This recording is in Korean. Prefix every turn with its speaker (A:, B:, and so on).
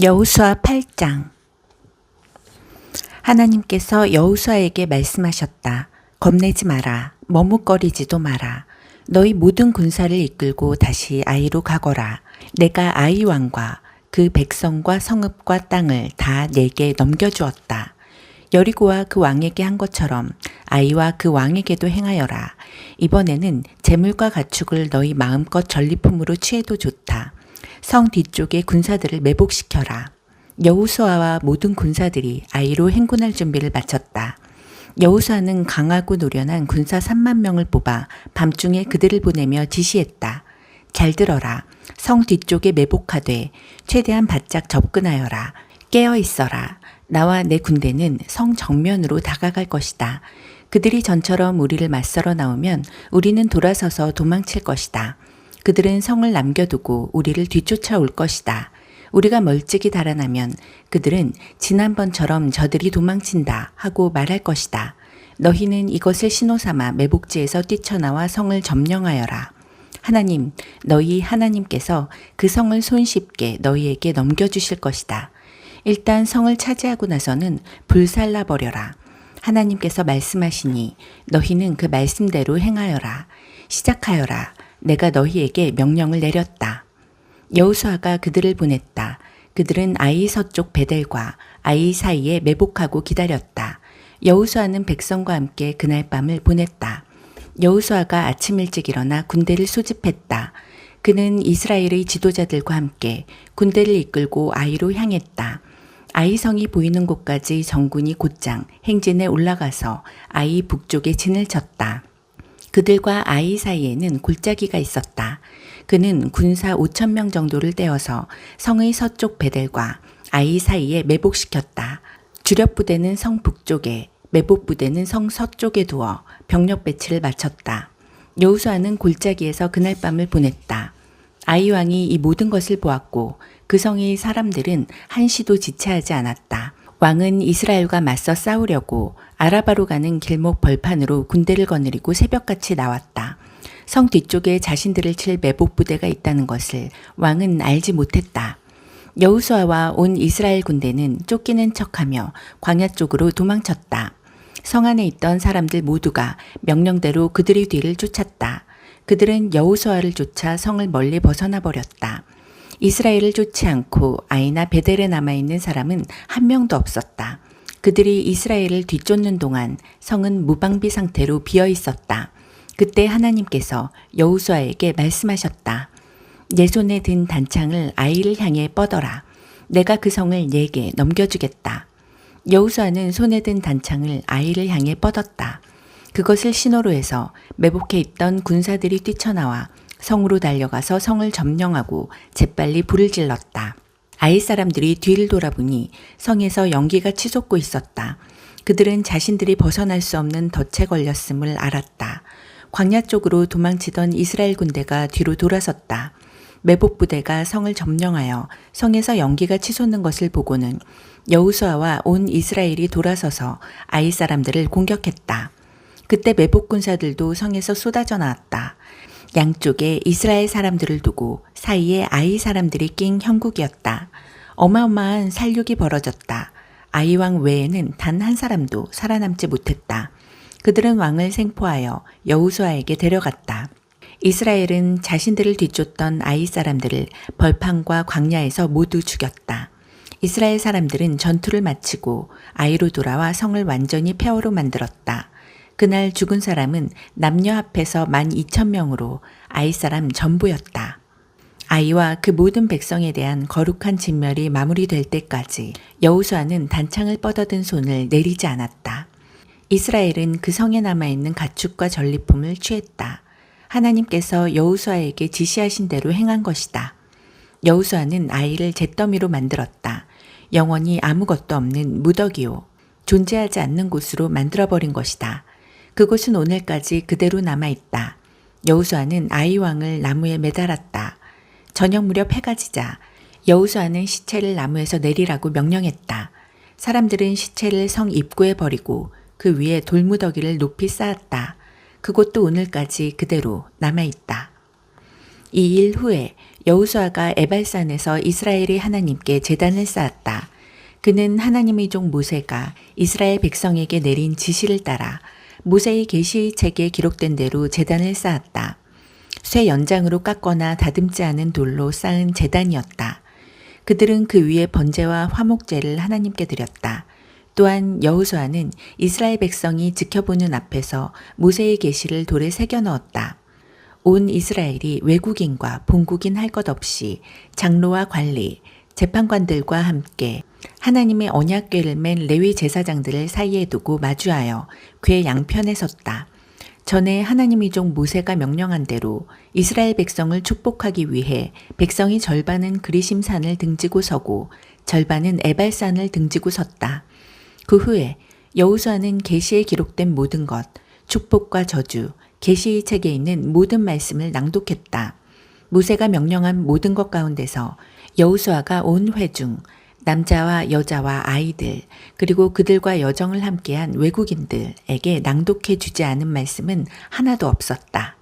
A: 여우수아 8장 하나님께서 여우수아에게 말씀하셨다. 겁내지 마라. 머뭇거리지도 마라. 너희 모든 군사를 이끌고 다시 아이로 가거라. 내가 아이 왕과 그 백성과 성읍과 땅을 다 내게 넘겨주었다. 여리고와 그 왕에게 한 것처럼 아이와 그 왕에게도 행하여라. 이번에는 재물과 가축을 너희 마음껏 전리품으로 취해도 좋다. 성 뒤쪽에 군사들을 매복시켜라. 여우수아와 모든 군사들이 아이로 행군할 준비를 마쳤다. 여우수아는 강하고 노련한 군사 3만 명을 뽑아 밤중에 그들을 보내며 지시했다. 잘 들어라. 성 뒤쪽에 매복하되 최대한 바짝 접근하여라. 깨어 있어라. 나와 내 군대는 성 정면으로 다가갈 것이다. 그들이 전처럼 우리를 맞서러 나오면 우리는 돌아서서 도망칠 것이다. 그들은 성을 남겨두고 우리를 뒤쫓아올 것이다. 우리가 멀찍이 달아나면 그들은 지난번처럼 저들이 도망친다 하고 말할 것이다. 너희는 이것을 신호삼아 매복지에서 뛰쳐나와 성을 점령하여라. 하나님, 너희 하나님께서 그 성을 손쉽게 너희에게 넘겨주실 것이다. 일단 성을 차지하고 나서는 불살라 버려라. 하나님께서 말씀하시니 너희는 그 말씀대로 행하여라. 시작하여라. 내가 너희에게 명령을 내렸다. 여우수아가 그들을 보냈다. 그들은 아이 서쪽 베델과 아이 사이에 매복하고 기다렸다. 여우수아는 백성과 함께 그날 밤을 보냈다. 여우수아가 아침 일찍 일어나 군대를 소집했다. 그는 이스라엘의 지도자들과 함께 군대를 이끌고 아이로 향했다. 아이성이 보이는 곳까지 정군이 곧장 행진에 올라가서 아이 북쪽에 진을 쳤다. 그들과 아이 사이에는 골짜기가 있었다. 그는 군사 5천 명 정도를 떼어서 성의 서쪽 베델과 아이 사이에 매복시켰다. 주력 부대는 성 북쪽에, 매복 부대는 성 서쪽에 두어 병력 배치를 마쳤다. 여우수아는 골짜기에서 그날 밤을 보냈다. 아이 왕이 이 모든 것을 보았고 그 성의 사람들은 한시도 지체하지 않았다. 왕은 이스라엘과 맞서 싸우려고 아라바로 가는 길목 벌판으로 군대를 거느리고 새벽같이 나왔다. 성 뒤쪽에 자신들을 칠 매복 부대가 있다는 것을 왕은 알지 못했다. 여우수아와 온 이스라엘 군대는 쫓기는 척하며 광야 쪽으로 도망쳤다. 성 안에 있던 사람들 모두가 명령대로 그들의 뒤를 쫓았다. 그들은 여우수아를 쫓아 성을 멀리 벗어나 버렸다. 이스라엘을 쫓지 않고 아이나 베델에 남아 있는 사람은 한 명도 없었다. 그들이 이스라엘을 뒤쫓는 동안 성은 무방비 상태로 비어 있었다. 그때 하나님께서 여우수아에게 말씀하셨다. 내 손에 든 단창을 아이를 향해 뻗어라. 내가 그 성을 내게 넘겨주겠다. 여우수아는 손에 든 단창을 아이를 향해 뻗었다. 그것을 신호로 해서 매복해 있던 군사들이 뛰쳐나와 성으로 달려가서 성을 점령하고 재빨리 불을 질렀다. 아이 사람들이 뒤를 돌아보니 성에서 연기가 치솟고 있었다. 그들은 자신들이 벗어날 수 없는 덫에 걸렸음을 알았다. 광야 쪽으로 도망치던 이스라엘 군대가 뒤로 돌아섰다. 매복 부대가 성을 점령하여 성에서 연기가 치솟는 것을 보고는 여우수아와 온 이스라엘이 돌아서서 아이 사람들을 공격했다. 그때 매복 군사들도 성에서 쏟아져 나왔다. 양쪽에 이스라엘 사람들을 두고 사이에 아이 사람들이 낀 형국이었다. 어마어마한 살육이 벌어졌다. 아이 왕 외에는 단 한 사람도 살아남지 못했다. 그들은 왕을 생포하여 여우수아에게 데려갔다. 이스라엘은 자신들을 뒤쫓던 아이 사람들을 벌판과 광야에서 모두 죽였다. 이스라엘 사람들은 전투를 마치고 아이로 돌아와 성을 완전히 폐허로 만들었다. 그날 죽은 사람은 남녀 합해서 만 이천 명으로 아이 사람 전부였다. 아이와 그 모든 백성에 대한 거룩한 진멸이 마무리될 때까지 여우수아는 단창을 뻗어든 손을 내리지 않았다. 이스라엘은 그 성에 남아있는 가축과 전리품을 취했다. 하나님께서 여우수아에게 지시하신 대로 행한 것이다. 여우수아는 아이를 잿더미로 만들었다. 영원히 아무것도 없는 무더기요. 존재하지 않는 곳으로 만들어버린 것이다. 그곳은 오늘까지 그대로 남아있다. 여우수아는 아이왕을 나무에 매달았다. 저녁 무렵 해가 지자 여우수아는 시체를 나무에서 내리라고 명령했다. 사람들은 시체를 성 입구에 버리고 그 위에 돌무더기를 높이 쌓았다. 그곳도 오늘까지 그대로 남아있다. 이 일 후에 여우수아가 에발산에서 이스라엘의 하나님께 제단을 쌓았다. 그는 하나님의 종 모세가 이스라엘 백성에게 내린 지시를 따라 모세의 계시 책에 기록된 대로 제단을 쌓았다. 쇠 연장으로 깎거나 다듬지 않은 돌로 쌓은 제단이었다. 그들은 그 위에 번제와 화목제를 하나님께 드렸다. 또한 여호수아는 이스라엘 백성이 지켜보는 앞에서 모세의 계시를 돌에 새겨 넣었다. 온 이스라엘이 외국인과 본국인 할 것 없이 장로와 관리, 재판관들과 함께 하나님의 언약궤를 맨 레위 제사장들을 사이에 두고 마주하여 궤 양편에 섰다. 전에 하나님이 종 모세가 명령한 대로 이스라엘 백성을 축복하기 위해 백성이 절반은 그리심산을 등지고 서고 절반은 에발산을 등지고 섰다. 그 후에 여호수아는 계시에 기록된 모든 것, 축복과 저주, 계시 책에 있는 모든 말씀을 낭독했다. 모세가 명령한 모든 것 가운데서 여호수아가 온 회중 남자와 여자와 아이들 그리고 그들과 여정을 함께한 외국인들에게 낭독해 주지 않은 말씀은 하나도 없었다.